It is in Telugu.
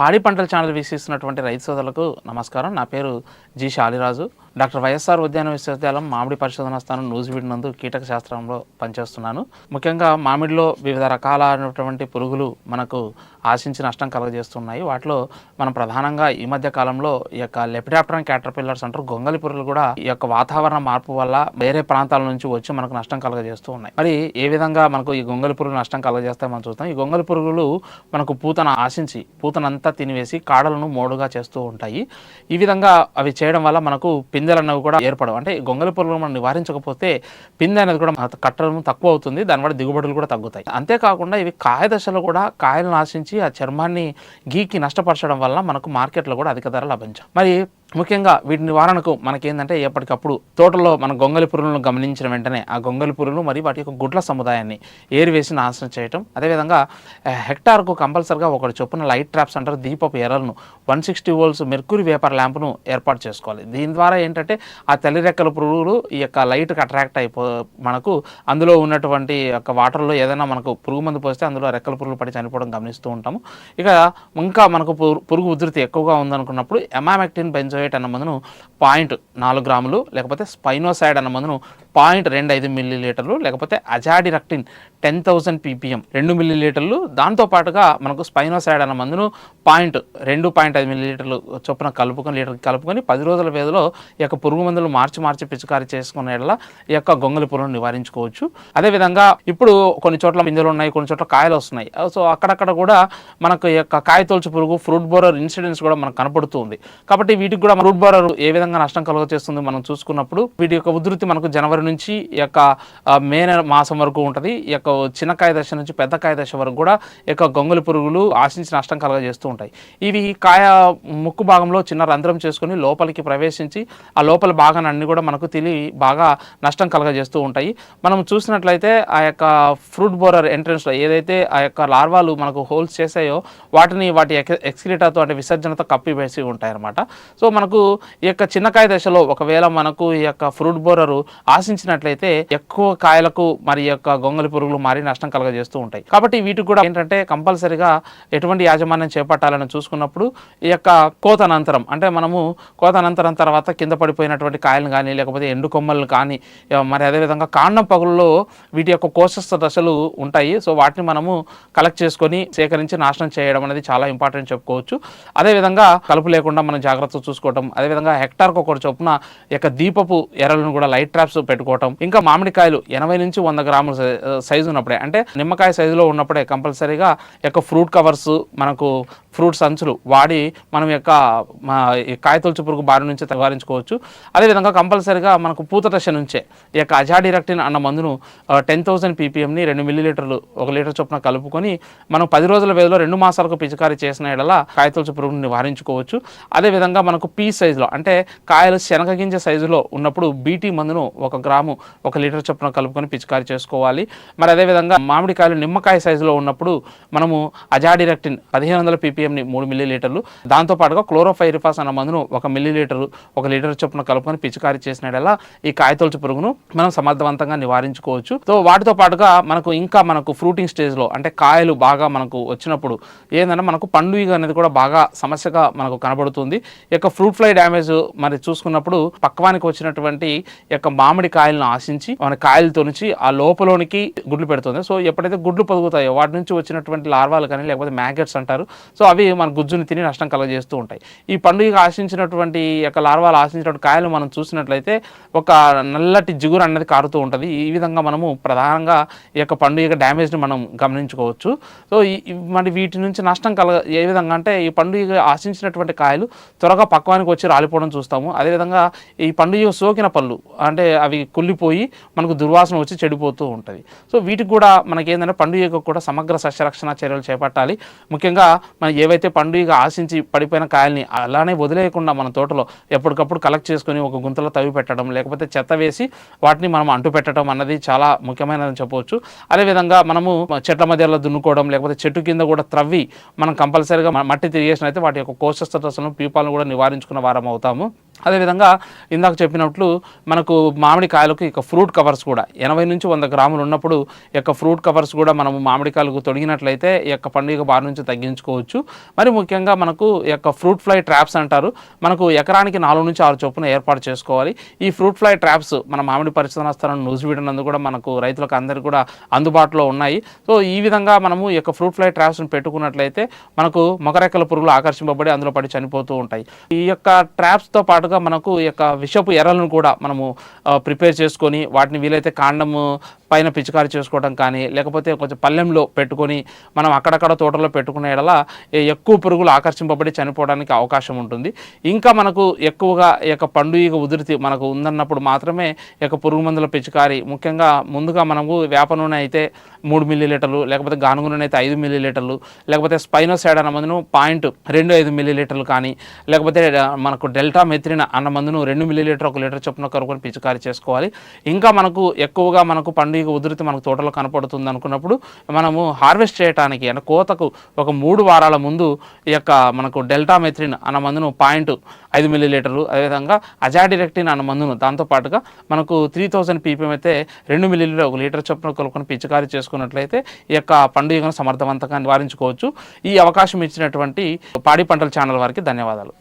పాడి పంటల ఛానల్ వీక్షిస్తున్నటువంటి రైతు సోదరులకు నమస్కారం. నా పేరు జి శాలిరాజు. డాక్టర్ వైఎస్ఆర్ ఉద్యాన విశ్వవిద్యాలయం మామిడి పరిశోధనా స్థానం నూజివీడ్ నందు కీటక శాస్త్రంలో పనిచేస్తున్నాను. ముఖ్యంగా మామిడిలో వివిధ రకాలైనటువంటి పురుగులు మనకు ఆశించి నష్టం కలుగజేస్తున్నాయి. వాటిలో మనం ప్రధానంగా ఈ మధ్య కాలంలో ఈ యొక్క లెపిడాప్టరన్ క్యాటర్పిల్లర్స్ అంటారు గొంగలి పురుగులు కూడా ఈ యొక్క వాతావరణ మార్పు వల్ల వేరే ప్రాంతాల నుంచి వచ్చి మనకు నష్టం కలగజేస్తూ ఉన్నాయి మరి ఏ విధంగా మనకు ఈ గొంగలి పురుగులు నష్టం కలగజేస్తాయి మనం చూస్తాం. ఈ గొంగలి పురుగులు మనకు పూతను ఆశించి పూతనంతా తినివేసి కాడలను మోడుగా చేస్తూ ఉంటాయి. ఈ విధంగా అవి చేయడం వల్ల మనకు పిందెలు అన్నవి కూడా ఏర్పడవు. అంటే గొంగలి పురుగులు మనం నివారించకపోతే పిందె అనేది కూడా కట్టడం తక్కువ అవుతుంది దానివల్ల దిగుబడులు కూడా తగ్గుతాయి. అంతేకాకుండా ఇవి కాయ దశలో కూడా కాయలు ఆశించి ఆ చర్మాన్ని గీకి నష్టపరచడం వల్ల మనకు మార్కెట్లో కూడా అధిక ధర లభించాం మరి ముఖ్యంగా వీటి నివారణకు మనకేంటంటే ఎప్పటికప్పుడు తోటలో మన గొంగలి పురుగులను గమనించిన వెంటనే ఆ గొంగలి పురుగులు మరియు వాటి యొక్క గుడ్ల సముదాయాన్ని ఏరివేసి నాశనం చేయటం. అదేవిధంగా హెక్టార్కు కంపల్సరిగా ఒకటి చొప్పున లైట్ ట్రాప్స్ అంటారు దీపపు ఎర్రలను one sixty volts mercury vapour ల్యాంప్ను ఏర్పాటు చేసుకోవాలి. దీని ద్వారా ఏంటంటే ఆ తెల్లిరెక్కల పురుగులు ఈ యొక్క లైట్కి అట్రాక్ట్ అయిపో మనకు అందులో ఉన్నటువంటి యొక్క వాటర్లో ఏదైనా మనకు పురుగు మందు పోస్తే అందులో రెక్కల పురుగులు పడి చనిపోవడం గమనిస్తూ ఉంటాము. ఇక ఇంకా మనకు పురుగు ఉధృతి ఎక్కువగా ఉందనుకున్నప్పుడు ఎమామెక్టిన్ బెంజోయేట్ అన్న మందును పాయింట్ నాలుగు గ్రాములు లేకపోతే స్పైనోసైడ్ అన్న మందును పాయింట్ రెండు ఐదు మిల్లీ లీటర్లు లేకపోతే అజాడిరక్టిన్ టెన్ థౌసండ్ పీపీఎం రెండు మిల్లీ లీటర్లు దాంతో పాటుగా మనకు స్పైనోసైడ్ అన్న మందును పాయింట్ రెండు పాయింట్ ఐదు మిల్లీ లీటర్లు చొప్పున కలుపుకొని లీటర్ కలుపుకొని పది రోజుల వ్యవధిలో ఈ యొక్క పురుగు మందులు మార్చి మార్చి పిచికారి చేసుకునే ఈ యొక్క గొంగలి పురుగును నివారించుకోవచ్చు. అదేవిధంగా ఇప్పుడు కొన్ని చోట్ల పింజలు ఉన్నాయి కొన్ని చోట్ల కాయలు వస్తున్నాయి. సో అక్కడక్కడ కూడా మనకు ఈ యొక్క కాయ పురుగు ఫ్రూట్ బోరర్ ఇన్సిడెంట్స్ కూడా మనకు కనపడుతుంది. కాబట్టి వీటికి కూడా ఫ్రూట్ బోరర్ ఏ విధంగా నష్టం కలుగజేస్తుంది మనం చూసుకున్నప్పుడు వీటి యొక్క ఉధృతి మనకు జనవరి నుంచి ఈ యొక్క మే మాసం వరకు ఉంటుంది. ఈ యొక్క చిన్నకాయ దశ నుంచి పెద్ద కాయ దశ వరకు కూడా ఈ యొక్క గొంగులు పురుగులు ఆశించి నష్టం కలగజేస్తూ ఉంటాయి. ఇవి కాయ ముక్కు భాగంలో చిన్న రంధ్రం చేసుకొని లోపలికి ప్రవేశించి ఆ లోపల భాగాన్ని అన్ని కూడా మనకు తిని బాగా నష్టం కలగజేస్తూ ఉంటాయి. మనం చూసినట్లయితే ఆ యొక్క ఫ్రూట్ బోరర్ ఎంట్రన్స్లో ఏదైతే ఆ యొక్క లార్వాలు మనకు హోల్స్ చేసాయో వాటిని వాటి ఎక్స్క్రిటాతో అంటే విసర్జనతో కప్పి వేసి ఉంటాయి అన్నమాట సో మనకు ఈ యొక్క చిన్నకాయ దశలో ఒకవేళ మనకు ఈ యొక్క ఫ్రూట్ బోరరు ఆశించినట్లయితే ఎక్కువ కాయలకు మరి యొక్క గొంగలి పురుగులు మారి నష్టం కలగజేస్తూ ఉంటాయి. కాబట్టి వీటికి కూడా ఏంటంటే కంపల్సరిగా ఎటువంటి యాజమాన్యం చేపట్టాలని చూసుకున్నప్పుడు ఈ యొక్క కోత అనంతరం అంటే మనము కోత అనంతరం తర్వాత కింద పడిపోయినటువంటి కాయలను కానీ లేకపోతే ఎండు కొమ్మలను కానీ మరి అదేవిధంగా కాండం పగులలో వీటి యొక్క కోశస్థ దశలు ఉంటాయి. సో వాటిని మనము కలెక్ట్ చేసుకొని సేకరించి నాశనం చేయడం అనేది చాలా ఇంపార్టెంట్ చెప్పుకోవచ్చు. అదేవిధంగా కలుపు లేకుండా మనం జాగ్రత్త చూసుకోవటం అదేవిధంగా హెక్టార్కు ఒకటి చొప్పున యొక్క దీపపు ఎరలను కూడా లైట్ ట్రాప్స్ పెట్టుకోవటం. ఇంకా మామిడికాయలు ఎనభై నుంచి వంద గ్రాముల సైజు ఉన్నప్పుడే. అంటే నిమ్మకాయ సైజులో ఉన్నప్పుడే కంపల్సరీగా యొక్క ఫ్రూట్ కవర్స్ మనకు ఫ్రూట్ సంచులు వాడి మనం యొక్క మా ఈ కాయతొలుచు పురుగు బారి నుంచి నివారించుకోవచ్చు. అదేవిధంగా కంపల్సరీగా మనకు పూత దశ నుంచే ఈ యొక్క అజాడిరక్టిన్ అన్న మందును టెన్ థౌసండ్ పీపీఎంని రెండు మిల్లీ లీటర్లు ఒక లీటర్ చొప్పున కలుపుకొని మనం పది రోజుల వ్యవధిలో రెండు మాసాలకు పిచికారీ చేసిన ఎడల కాయతొలుచు పురుగును నివారించుకోవచ్చు. అదేవిధంగా మనకు పీ సైజులో అంటే కాయలు శనగగింజ సైజులో ఉన్నప్పుడు బీటీ మందును ఒక గ్రాము ఒక లీటర్ చొప్పున కలుపుకొని పిచికారీ చేసుకోవాలి. మరి అదేవిధంగా మామిడికాయలు నిమ్మకాయ సైజులో ఉన్నప్పుడు మనము అజాడిరెక్టిన్ పదిహేను వందల పీపీఎంని మూడు మిల్లీ లీటర్లు దాంతోపాటుగా క్లోరోఫైరిఫాస్ అన్న మందును ఒక మిల్లీ లీటరు ఒక లీటర్ చొప్పున కలుపుకొని పిచికారీ చేసినడల్లా ఈ కాయతొలుచు పురుగును మనం సమర్థవంతంగా నివారించుకోవచ్చు. సో వాటితో పాటుగా మనకు ఇంకా మనకు ఫ్రూటింగ్ స్టేజ్లో అంటే కాయలు బాగా మనకు వచ్చినప్పుడు ఏంటంటే మనకు పండుగ అనేది కూడా బాగా సమస్యగా మనకు కనబడుతుంది. ఈ యొక్క ఫ్రూట్ ఫ్లై డ్యామేజ్ మరి చూసుకున్నప్పుడు పక్వానికి వచ్చినటువంటి యొక్క మామిడి కాయలను ఆశించి మన కాయలతో నుంచి ఆ లోపలోనికి గుడ్లు పెడుతుంది. సో ఎప్పుడైతే గుడ్లు పొదుగుతాయో వాటి నుంచి వచ్చినటువంటి లార్వాలు కానీ లేకపోతే మ్యాగెట్స్ అంటారు. సో అవి మన గుజ్జుని తిని నష్టం కలగజేస్తూ ఉంటాయి. ఈ పండుగ ఆశించినటువంటి యొక్క లార్వాలు ఆశించినటువంటి కాయలు మనం చూసినట్లయితే ఒక నల్లటి జిగురు అన్నది కారుతూ ఉంటుంది. ఈ విధంగా మనము ప్రధానంగా ఈ యొక్క పండుగ డ్యామేజ్ని మనం గమనించుకోవచ్చు. సో ఈ- మరి వీటి నుంచి నష్టం కలగ ఏ విధంగా అంటే ఈ పండుగ ఆశించినటువంటి కాయలు త్వరగా పక్వానికి వచ్చి రాలిపోవడం చూస్తాము. అదేవిధంగా ఈ పండుగ సోకిన పళ్ళు అంటే అవి కుళ్ళిపోయి మనకు దుర్వాసన వచ్చి చెడిపోతూ ఉంటుంది. సో వీటికి కూడా మనకి ఏంటంటే పండుగకు కూడా సమగ్ర సస్యరక్షణ చర్యలు చేపట్టాలి. ముఖ్యంగా మన ఏవైతే పండుగ ఆశించి పడిపోయిన కాయల్ని అలానే వదిలేయకుండా మన తోటలో ఎప్పటికప్పుడు కలెక్ట్ చేసుకొని ఒక గుంతలో తవ్వి పెట్టడం లేకపోతే చెత్త వేసి వాటిని మనం అంటు పెట్టడం అన్నది చాలా ముఖ్యమైనదని చెప్పవచ్చు. అదేవిధంగా మనము చెట్ల మధ్యలో దున్నుకోవడం లేకపోతే చెట్టు కింద కూడా త్రవ్వి మనం కంపల్సరీగా మట్టి తిరిగేసిన అయితే వాటి యొక్క కోశస్థ దశలను పీపాలను కూడా నివారించుకున్న వారం అవుతాము. అదేవిధంగా ఇందాక చెప్పినట్లు మనకు మామిడికాయలకు ఇక ఫ్రూట్ కవర్స్ కూడా ఎనభై నుంచి వంద గ్రాములు ఉన్నప్పుడు ఈ యొక్క ఫ్రూట్ కవర్స్ కూడా మనము మామిడికాయలకు తొడిగినట్లయితే ఈ యొక్క పండుగ బారి నుంచి తగ్గించుకోవచ్చు. మరి ముఖ్యంగా మనకు యొక్క ఫ్రూట్ ఫ్లై ట్రాప్స్ అంటారు. మనకు ఎకరానికి నాలుగు నుంచి ఆరు చొప్పున ఏర్పాటు చేసుకోవాలి. ఈ ఫ్రూట్ ఫ్లై ట్రాప్స్ మన మామిడి పరిశోధన స్థలం నూజివీడనందు కూడా మనకు రైతులకు అందరికీ కూడా అందుబాటులో ఉన్నాయి. సో ఈ విధంగా మనము ఈ యొక్క ఫ్రూట్ ఫ్లై ట్రాప్స్ని పెట్టుకున్నట్లయితే మనకు మొగరెక్కల పురుగులు ఆకర్షింపబడి అందులో పడి చనిపోతూ ఉంటాయి. ఈ యొక్క ట్రాప్స్తో పాటు పాటుగా మనకు ఈ యొక్క విషపు ఎర్రలను కూడా మనము ప్రిపేర్ చేసుకొని వాటిని వీలైతే కాండము పైన పిచికారి చేసుకోవడం కానీ లేకపోతే కొంచెం పల్లెంలో పెట్టుకొని మనం అక్కడక్కడ తోటలో పెట్టుకునే ఎడల ఎక్కువ పురుగులు ఆకర్షింపబడి చనిపోవడానికి అవకాశం ఉంటుంది. ఇంకా మనకు ఎక్కువగా ఈ యొక్క ఈగ ఉధృతి మనకు ఉందన్నప్పుడు మాత్రమే యొక్క పురుగు మందుల పిచికారి. ముఖ్యంగా ముందుగా మనము వేప నూనె అయితే మూడు మిల్లీ లీటర్లు లేకపోతే గానుగు నూనె అయితే ఐదు మిల్లీ లీటర్లు లేకపోతే స్పైనోసైడ్ అన్న మందును పాయింట్ రెండు ఐదు మిల్లీ లీటర్లు కానీ లేకపోతే మనకు డెల్టా మెత్రిన అన్న మందును రెండు మిల్లీ లీటర్ ఒక లీటర్ చొప్పున కరుకొని పిచికారి చేసుకోవాలి. ఇంకా మనకు ఎక్కువగా మనకు పండు పండుగ ఉధృతి మనకు తోటలో కనపడుతుంది అనుకున్నప్పుడు మనము హార్వెస్ట్ చేయడానికి అంటే కోతకు ఒక మూడు వారాల ముందు ఈ యొక్క మనకు డెల్టా మెత్రిన్ అన్న మందును పాయింట్ ఐదు మిల్లీ లీటర్లు అదేవిధంగా అజాడిరెక్టిన్ అన్న మందును దాంతోపాటుగా మనకు త్రీ థౌజండ్ పీపీఎం అయితే రెండు మిల్లీ లీటర్ ఒక లీటర్ చొప్పున కలుపుకొని పిచికారి చేసుకున్నట్లయితే ఈ యొక్క పండుగను సమర్థవంతంగా నివారించుకోవచ్చు. ఈ అవకాశం ఇచ్చినటువంటి పాడి పంటల ఛానల్ వారికి ధన్యవాదాలు.